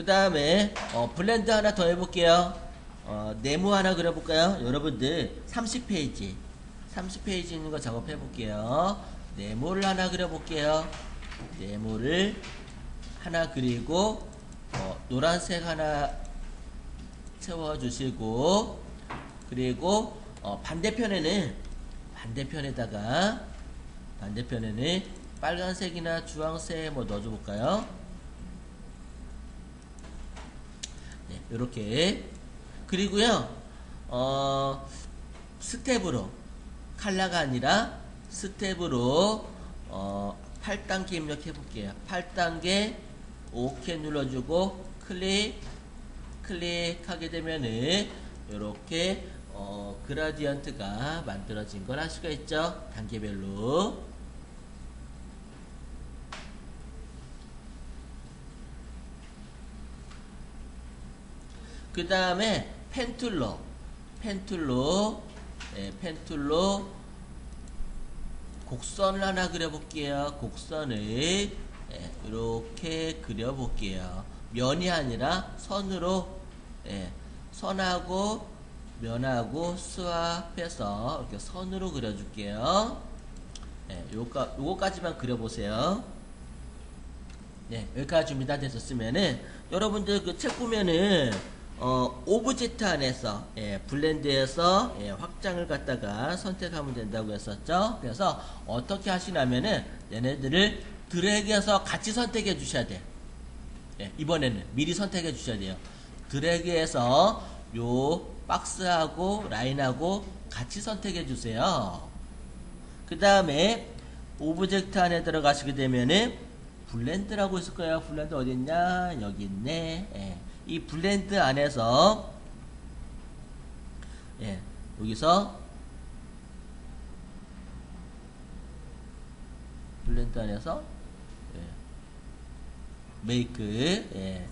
그 다음에 어, 블렌드 하나 더 해볼게요. 어, 네모 하나 그려볼까요? 여러분들 30페이지 30페이지 있는 거 작업해 볼게요. 네모를 하나 그려볼게요. 네모를 하나 그리고 어, 노란색 하나 채워주시고 그리고 어, 반대편에는 반대편에다가 반대편에는 빨간색이나 주황색 뭐 넣어줘 볼까요? 네, 이렇게. 그리고요 어 스텝으로 칼라가 아니라 스텝으로 어 8단계 입력해 볼게요. 8단계 OK 눌러주고 클릭 클릭하게 되면은 이렇게 어, 그라디언트가 만들어진 걸 알 수가 있죠? 단계별로 그 다음에 펜툴로 펜툴로 예, 펜툴로 곡선을 하나 그려볼게요. 곡선을 예, 이렇게 그려볼게요. 면이 아니라 선으로 예, 선하고 면하고 스왑해서 이렇게 선으로 그려줄게요. 예, 요까, 요거까지만 그려보세요. 네, 여기까지 준비 다. 되셨으면은 여러분들 그 책 보면은 어, 오브젝트 안에서 예, 블렌드에서 예, 확장을 갖다가 선택하면 된다고 했었죠. 그래서 어떻게 하시냐면은 얘네들을 드래그해서 같이 선택해 주셔야 돼요. 예, 이번에는 미리 선택해 주셔야 돼요. 드래그해서 요 박스하고 라인하고 같이 선택해 주세요. 그 다음에 오브젝트 안에 들어가시게 되면은 블렌드라고 있을 거예요. 블렌드 어디 있냐? 여기 있네. 예. 이 블렌드 안에서 예, 여기서 블렌드 안에서 예, 메이크 예,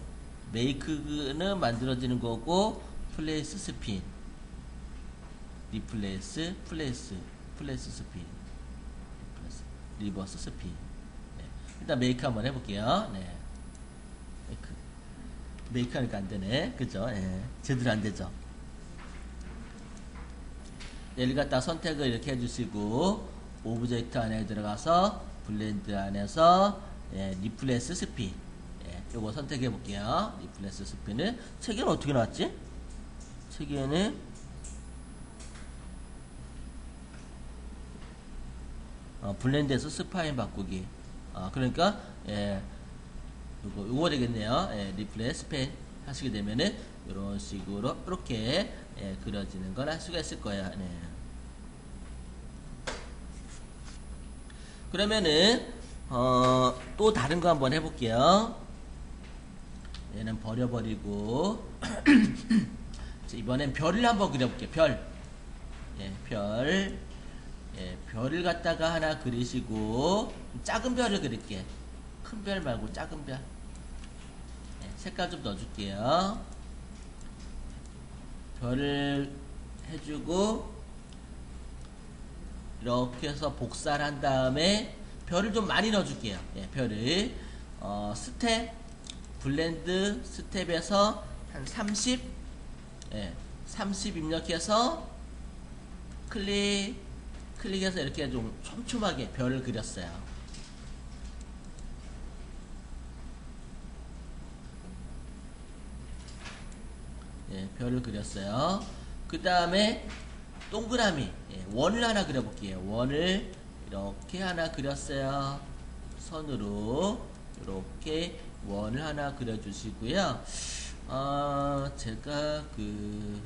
메이크는 만들어지는 거고 플레이스 스핀 리플레이스 플레이스 플레이스 스핀 리버스 스핀 네. 일단 메이크 한번 해볼게요 네. 메이크 메이크 하니까 안 되네. 그죠? 예. 제대로 안 되죠? 얘를 갖다 선택을 이렇게 해주시고 오브젝트 안에 들어가서 블렌드 안에서 예, 리플레스 스핀 예, 요거 선택해 볼게요. 리플레스 스핀은 책에는 어떻게 나왔지? 책에는 어, 블렌드에서 스파인 바꾸기. 어, 그러니까 예, 요거, 요거 되겠네요 예, 리플레스 펜 하시게 되면은 이런 식으로 이렇게 예, 그려지는 걸 할 수가 있을 거예요 네. 그러면은 어, 또 다른 거 한번 해볼게요. 얘는 버려버리고 자, 이번엔 별을 한번 그려볼게요. 별, 예, 별, 예, 별을 갖다가 하나 그리시고 작은 별을 그릴게. 큰 별 말고 작은 별. 예, 색깔 좀 넣어줄게요. 별을 해주고 이렇게 해서 복사를 한 다음에 별을 좀 많이 넣어줄게요. 예, 별을 어, 스텝 블렌드 스텝에서 한 30, 예, 30 입력해서 클릭 클릭해서 이렇게 좀 촘촘하게 별을 그렸어요. 예, 별을 그렸어요. 그 다음에 동그라미 예, 원을 하나 그려볼게요. 원을 이렇게 하나 그렸어요. 선으로 이렇게 원을 하나 그려주시고요. 어, 제가 그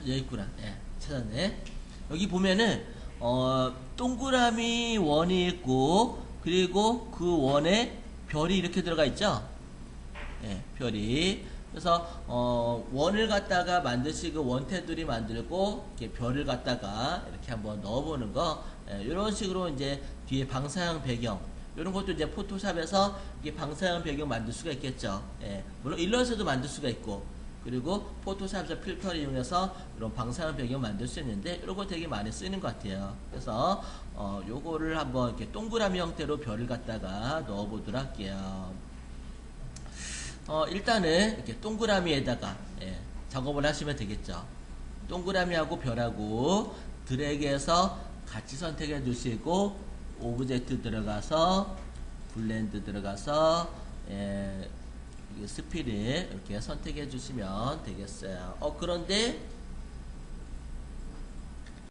여기 있구나. 예, 찾았네. 여기 보면은 어, 동그라미 원이 있고 그리고 그 원에 별이 이렇게 들어가 있죠. 예, 별이. 그래서 어, 원을 갖다가 만드시 그 원테두리 만들고 이렇게 별을 갖다가 이렇게 한번 넣어보는 거 예, 이런 식으로 이제 뒤에 방사형 배경 이런 것도 이제 포토샵에서 이게 방사형 배경 만들 수가 있겠죠. 예, 물론 일러스트도 만들 수가 있고 그리고 포토샵에서 필터를 이용해서 이런 방사형 배경 만들 수 있는데 이런 거 되게 많이 쓰이는 것 같아요. 그래서 어, 요거를 한번 이렇게 동그라미 형태로 별을 갖다가 넣어보도록 할게요. 어, 일단은 이렇게 동그라미에다가 예, 작업을 하시면 되겠죠. 동그라미하고 별하고 드래그해서 같이 선택해 주시고 오브젝트 들어가서 블렌드 들어가서 예, 스피릿 이렇게 선택해 주시면 되겠어요. 어 그런데